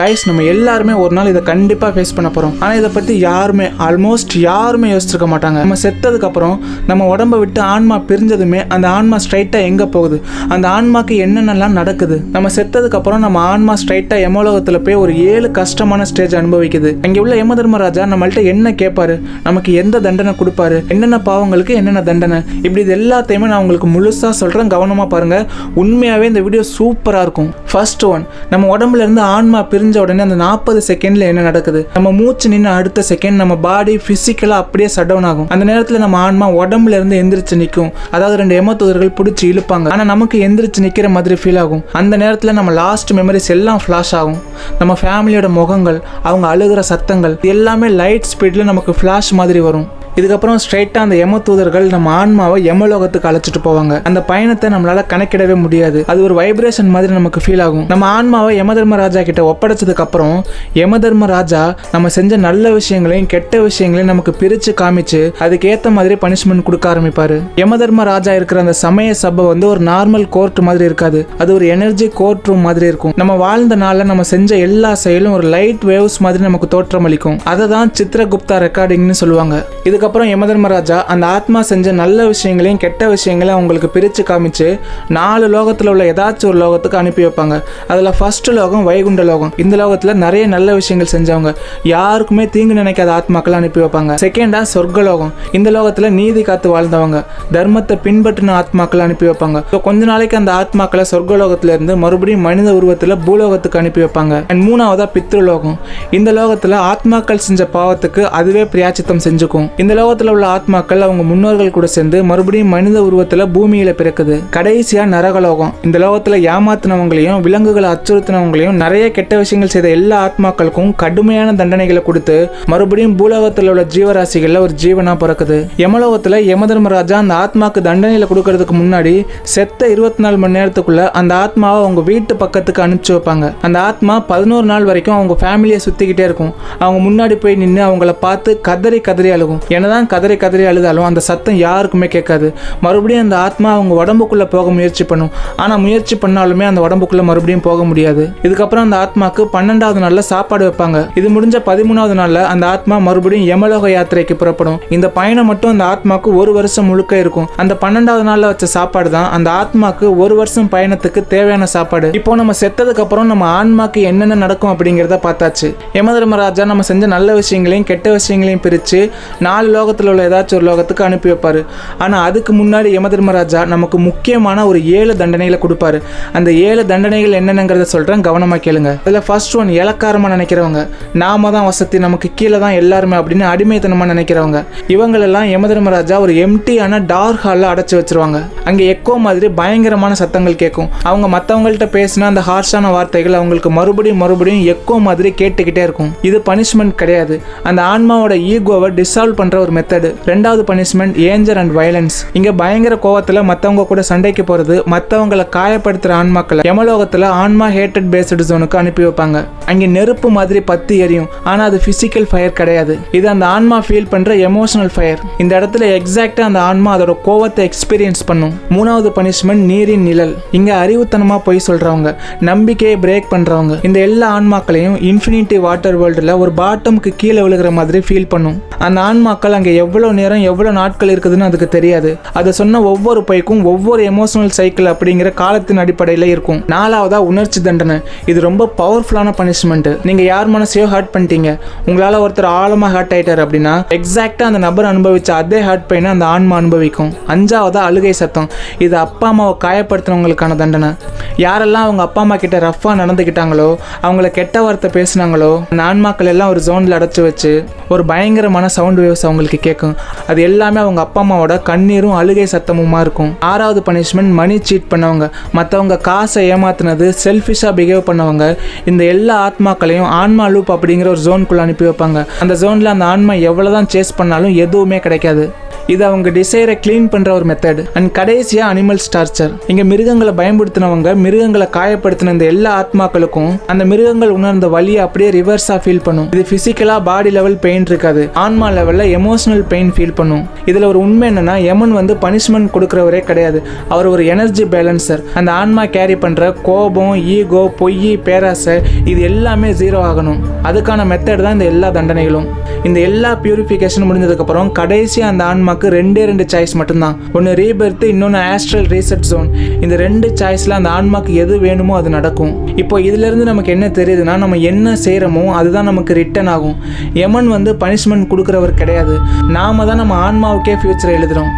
Guys நம்ம எல்லாருமே ஒரு நாள் இதை கண்டிப்பாக ஃபேஸ் பண்ண போகிறோம் ஆனால் இதை பற்றி யாருமே ஆல்மோஸ்ட் யாருமே யோசிச்சிருக்க மாட்டாங்க. நம்ம செத்ததுக்கு அப்புறம் நம்ம உடம்ப விட்டு ஆன்மா பிரிஞ்சதுமே அந்த ஆன்மா ஸ்ட்ரைட்டாக எங்கே போகுது? அந்த ஆன்மாக்கு என்னென்னலாம் நடக்குது? நம்ம செத்ததுக்கப்புறம் நம்ம ஆன்மா ஸ்ட்ரைட்டாக எமலோகத்தில் போய் ஒரு ஏழு கஷ்டமான ஸ்டேஜ் அனுபவிக்குது. அங்கே உள்ள யம தர்மராஜா நம்மள்ட்ட என்ன கேட்பாரு நமக்கு எந்த தண்டனை கொடுப்பாரு? என்னென்ன பாவங்களுக்கு என்னென்ன தண்டனை? இப்படி இது எல்லாத்தையுமே நான் உங்களுக்கு முழுசாக சொல்கிறேன் கவனமாக பாருங்கள் உண்மையாகவே இந்த வீடியோ சூப்பராக இருக்கும். ஃபர்ஸ்ட் ஒன் நம்ம உடம்புலேருந்து ஆன்மா பிரிஞ்சு உடனே அந்த நாற்பது செகண்ட்ல என்ன நடக்குது? நம்ம மூச்சு நின்று அடுத்த செகண்ட் நம்ம பாடி ஃபிசிக்கலாக அப்படியே சட் டவுன் ஆகும். அந்த நேரத்தில் நம்ம ஆன்மா உடம்புல இருந்து எந்திரிச்சு நிற்கும் அதாவது ரெண்டு எமத்தூதர்கள் பிடிச்சி இழுப்பாங்க. ஆனால் நமக்கு எந்திரிச்சு நிற்கிற மாதிரி ஃபீல் ஆகும். அந்த நேரத்தில் நம்ம லாஸ்ட் மெமரிஸ் எல்லாம் ஃப்ளாஷ் ஆகும். நம்ம ஃபேமிலியோட முகங்கள் அவங்க அழுகிற சத்தங்கள் எல்லாமே லைட் ஸ்பீடில் நமக்கு ஃப்ளாஷ் மாதிரி வரும். இதுக்கப்புறம் ஸ்ட்ரைட்டாக அந்த யம தூதர்கள் நம்ம ஆன்மாவை யமலோகத்துக்கு அழைச்சிட்டு போவாங்க. அந்த பயணத்தை நம்மளால கணக்கிடவே முடியாது. அது ஒரு வைப்ரேஷன் மாதிரி நமக்கு ஃபீல் ஆகும். நம்ம ஆன்மாவை யம தர்மராஜா கிட்ட ஒப்படைச்சதுக்கு அப்புறம் யம தர்மராஜா நம்ம செஞ்ச நல்ல விஷயங்களையும் கெட்ட விஷயங்களையும் நமக்கு பிரிச்சு காமிச்சு அதுக்கு ஏத்த மாதிரி பனிஷ்மெண்ட் கொடுக்க ஆரம்பிப்பாரு. யம தர்மராஜா இருக்கிற அந்த சமய சபை வந்து ஒரு நார்மல் கோர்ட் மாதிரி இருக்காது. அது ஒரு எனர்ஜி கோர்ட் ரூம் மாதிரி இருக்கும். நம்ம வாழ்ந்த நாள்ல நம்ம செஞ்ச எல்லா செயலும் ஒரு லைட் வேவ்ஸ் மாதிரி நமக்கு தோற்றமளிக்கும். அதை தான் சித்திரகுப்தா ரெக்கார்டிங்னு சொல்லுவாங்க. இது இதுக்கப்புறம் யமதர்மராஜா அந்த ஆத்மா செஞ்ச நல்ல விஷயங்களையும் கெட்ட விஷயங்களையும் அவங்களுக்கு பிரித்து காமிச்சு நாலு லோகத்தில் உள்ள ஏதாச்சும் ஒரு லோகத்துக்கு அனுப்பி வைப்பாங்க. அதில் ஃபர்ஸ்ட் லோகம் வைகுண்ட லோகம். இந்த லோகத்தில் நிறைய நல்ல விஷயங்கள் செஞ்சவங்க. யாருக்குமே தீங்கு நினைக்காத ஆத்மாக்களை அனுப்பி வைப்பாங்க. செகண்டா சொர்க்கலோகம் இந்த லோகத்தில் நீதி காத்து வாழ்ந்தவங்க. தர்மத்தை பின்பற்றின ஆத்மாக்களை அனுப்பி வைப்பாங்க. ஸோ கொஞ்ச நாளைக்கு அந்த ஆத்மாக்களை சொர்க்க லோகத்திலேருந்து மறுபடியும் மனித உருவத்தில் பூலோகத்துக்கு அனுப்பி வைப்பாங்க. அண்ட் மூணாவதாக பித்ருலோகம் இந்த லோகத்தில் ஆத்மாக்கள் செஞ்ச பாவத்துக்கு அதுவே பிரியாச்சித்தம் செஞ்சுக்கும். இந்த லோகத்தில் உள்ள ஆத்மாக்கள் அவங்க முன்னோர்கள் கூட சேர்ந்து மறுபடியும் மனித உருவத்தில் பூமியில பிறக்குது. கடைசியா நரகலோகம். இந்த லோகத்தில் ஏமாத்தினவங்களையும் விலங்குகளை அச்சுறுத்தினவங்களையும் நிறைய கெட்ட விஷயங்கள் செய்த எல்லா ஆத்மாக்களுக்கும் கடுமையான தண்டனைகளை கொடுத்து மறுபடியும் பூலோகத்தில் உள்ள ஜீவராசிகள்ல ஒரு ஜீவனா பிறக்குது. யமலோகத்தில் யமதர்மராஜா அந்த ஆத்மாக்கு தண்டனையில கொடுக்கறதுக்கு முன்னாடி செத்த இருபத்தி நாலு மணி நேரத்துக்குள்ள அந்த ஆத்மாவை அவங்க வீட்டு பக்கத்துக்கு அனுப்பிச்சு வைப்பாங்க. அந்த ஆத்மா பதினோரு நாள் வரைக்கும் அவங்க ஃபேமிலியை சுத்திக்கிட்டே இருக்கும். அவங்க முன்னாடி போய் நின்று அவங்கள பார்த்து கதறி கதறி அழுகும். என்னதான் கதறி கதறி அழுதாலும் அந்த சத்தம் யாருக்குமே கேட்காது. மறுபடியும் அந்த ஆத்மா அவங்க உடம்புக்குள்ளே போக முயற்சி பண்ணும். ஆனால் முயற்சி பண்ணாலுமே அந்த உடம்புக்குள்ளே மறுபடியும் போக முடியாது. இதுக்கப்புறம் அந்த ஆத்மாக்கு பன்னெண்டாவது நாளில் சாப்பாடு வைப்பாங்க. இது முடிஞ்ச பதிமூணாவது நாளில் அந்த ஆத்மா மறுபடியும் யமலோக யாத்திரைக்கு புறப்படும். இந்த பயணம் மட்டும் அந்த ஆத்மாக்கு ஒரு வருஷம் முழுக்க இருக்கும். அந்த பன்னெண்டாவது நாளில் வச்ச சாப்பாடு தான் அந்த ஆத்மாக்கு ஒரு வருஷம் பயணத்துக்கு தேவையான சாப்பாடு. இப்போ நம்ம செத்ததுக்கு அப்புறம் நம்ம ஆன்மாக்கு என்னென்ன நடக்கும் அப்படிங்கிறத பார்த்தாச்சு. யமதர்மராஜா நம்ம செஞ்ச நல்ல விஷயங்களையும் கெட்ட விஷயங்களையும் பிரித்து நாலு லோகத்தில் உள்ள ஏதாச்சும் ஒரு லோகத்துக்கு அனுப்பி வைப்பார். ஆனால் அதுக்கு முன்னாடி யமதர்மராஜா நமக்கு முக்கியமான ஒரு ஏழு தண்டனைகளை கொடுப்பாரு. அந்த ஏழு தண்டனைகள் என்னென்னங்கிறத சொல்கிறேன் கவனமாக கேளுங்க. அதில் ஃபர்ஸ்ட் ஒன் இலக்காரமாக நினைக்கிறவங்க. நாம தான் வசதி நமக்கு கீழே தான் எல்லாருமே அப்படின்னு அடிமைத்தனமாக நினைக்கிறவங்க. இவங்களெல்லாம் யமதர்மராஜா ஒரு எம்டியான டார்க் ஹாலில் அடைச்சி வச்சிருவாங்க. அங்கே எக்கோ மாதிரி பயங்கரமான சத்தங்கள் கேட்கும். அவங்க மற்றவங்கள்ட்ட பேசின அந்த ஹார்ஷான வார்த்தைகள் அவங்களுக்கு மறுபடியும் மறுபடியும் எக்கோ மாதிரி கேட்டுக்கிட்டே இருக்கும். இது பனிஷ்மெண்ட் கிடையாது. அந்த ஆன்மாவோட ஈகோவை டிசால்வ் பண்ற ஒரு மெத்தடு ரெண்டாவது பனிஷ்மெண்ட் ஏஞ்சர் அண்ட் வயலன்ஸ் இங்க பயங்கர கோவத்துல மத்தவங்க கூட சண்டைக்கு போறது மத்தவங்களை காயப்படுத்துற ஆன்மாக்களை யமலோகத்துல ஆன்மா ஹேட்டட் பேஸ்டு ஜோனுக்கு அனுப்பி வைப்பாங்க. அங்க நெருப்பு மாதிரி பத்தி எரியும். ஆனா அது பிசிக்கல் ஃபயர் கிடையாது. இது அந்த ஆன்மா ஃபீல் பண்ற எமோஷனல் ஃபயர் இந்த இடத்துல எக்ஸாக்டா அந்த ஆன்மா அதோட கோவத்தை எக்ஸ்பீரியன்ஸ் பண்ணும். மூணாவது பனிஷ்மெண்ட் நீரின் நிழல். இங்க அறிவுத்தனமா போய் சொல்றவங்க நம்பிக்கையை பிரேக் பண்றவங்க இந்த எல்லா ஆன்மாக்களையும் இன்ஃபினிட்டி வாட்டர் வேர்ல்டில் ஒரு பாட்டமுக்கு கீழே விழுகிற மாதிரி ஃபீல் பண்ணும். அந்த ஆன்மாக்கள் அங்கே எவ்வளோ நேரம் எவ்வளோ நாட்கள் இருக்குதுன்னு அதுக்கு தெரியாது. அதை சொன்ன ஒவ்வொரு பைக்கும் ஒவ்வொரு எமோஷனல் சைக்கிள் அப்படிங்கிற காலத்தின் அடிப்படையில் இருக்கும். நாலாவதாக உணர்ச்சி தண்டனை. இது ரொம்ப பவர்ஃபுல்லான பனிஷ்மெண்ட்டு நீங்கள் யார் மனசையோ ஹர்ட் பண்ணிட்டீங்க. உங்களால் ஒருத்தர் ஆழமாக ஹர்ட் ஆகிட்டார் அப்படின்னா எக்ஸாக்டாக அந்த நபர் அனுபவிச்ச அதே ஹர்ட் பெயினை அந்த ஆன்மா அனுபவிக்கும். அஞ்சாவதாக அழுகை சத்தம். இது அப்பா அம்மாவை காயப்படுத்தினவங்களுக்கான தண்டனை. யாரெல்லாம் அவங்க அப்பா அம்மா கிட்ட ரஃப்பாக நடந்துக்கிட்டாங்களோ அவங்கள கெட்ட வார்த்தை பேசுனாங்களோ அந்த ஆன்மாக்கள் எல்லாம் ஒரு ஜோனில் அடைச்சி வச்சு ஒரு பயங்கரமான சவுண்ட் வேவ்ஸ் அவங்களுக்கு கேட்கும். அது எல்லாமே அவங்க அப்பா அம்மாவோட கண்ணீரும் அழுகை சத்தமுமா இருக்கும். ஆறாவது பனிஷ்மெண்ட் மணி சீட் பண்ணவங்க. மற்றவங்க காசை ஏமாத்தினது செல்ஃபிஷாக பிஹேவ் பண்ணவங்க. இந்த எல்லா ஆத்மாக்களையும் ஆன்மா லூப் அப்படிங்கிற ஒரு ஜோனுக்குள்ளே அனுப்பி வைப்பாங்க. அந்த ஜோனில் அந்த ஆன்மா எவ்வளோ தான் சேஸ் பண்ணாலும் எதுவுமே கிடைக்காது. இது அவங்க டிசைரை க்ளீன் பண்ணுற ஒரு மெத்தட் அண்ட் கடைசியாக அனிமல்ஸ் டார்ச்சர் இங்கே மிருகங்களை பயன்படுத்தினவங்க மிருகங்களை காயப்படுத்தின இந்த எல்லா ஆத்மாக்களுக்கும் அந்த மிருகங்கள் உணர்ந்த வழியை அப்படியே ரிவர்ஸாக ஃபீல் பண்ணும். இது ஃபிசிக்கலாக பாடி லெவல் பெயின் இருக்காது. ஆன்மா லெவலில் எமோஷனல் பெயின் ஃபீல் பண்ணும். இதில் ஒரு உண்மை என்னன்னா யமன் வந்து பனிஷ்மெண்ட் கொடுக்குறவரே கிடையாது. அவர் ஒரு எனர்ஜி பேலன்சர் அந்த ஆன்மா கேரி பண்ணுற கோபம் ஈகோ பொய் பேராசை இது எல்லாமே ஜீரோ ஆகணும். அதுக்கான மெத்தட் தான் இந்த எல்லா தண்டனைகளும். இந்த எல்லா பியூரிஃபிகேஷன் முடிஞ்சதுக்கப்புறம் கடைசி அந்த ஆன்மா ஆன்மாக்கு ரெண்டே ரெண்டு சாய்ஸ் மட்டும்தான். ஒன்று ரீபெர்த்து இன்னொன்று ஆஸ்ட்ரல் ரீசெட் ஜோன் இந்த ரெண்டு சாய்ஸில் அந்த ஆன்மாக்கு எது வேணுமோ அது நடக்கும். இப்போ இதுலேருந்து நமக்கு என்ன தெரியுதுன்னா நம்ம என்ன செய்கிறோமோ அதுதான் நமக்கு ரிட்டன் ஆகும். எமன் வந்து பனிஷ்மெண்ட் கொடுக்குறவர் கிடையாது. நாம தான் நம்ம ஆன்மாவுக்கே ஃபியூச்சர் எழுதுகிறோம்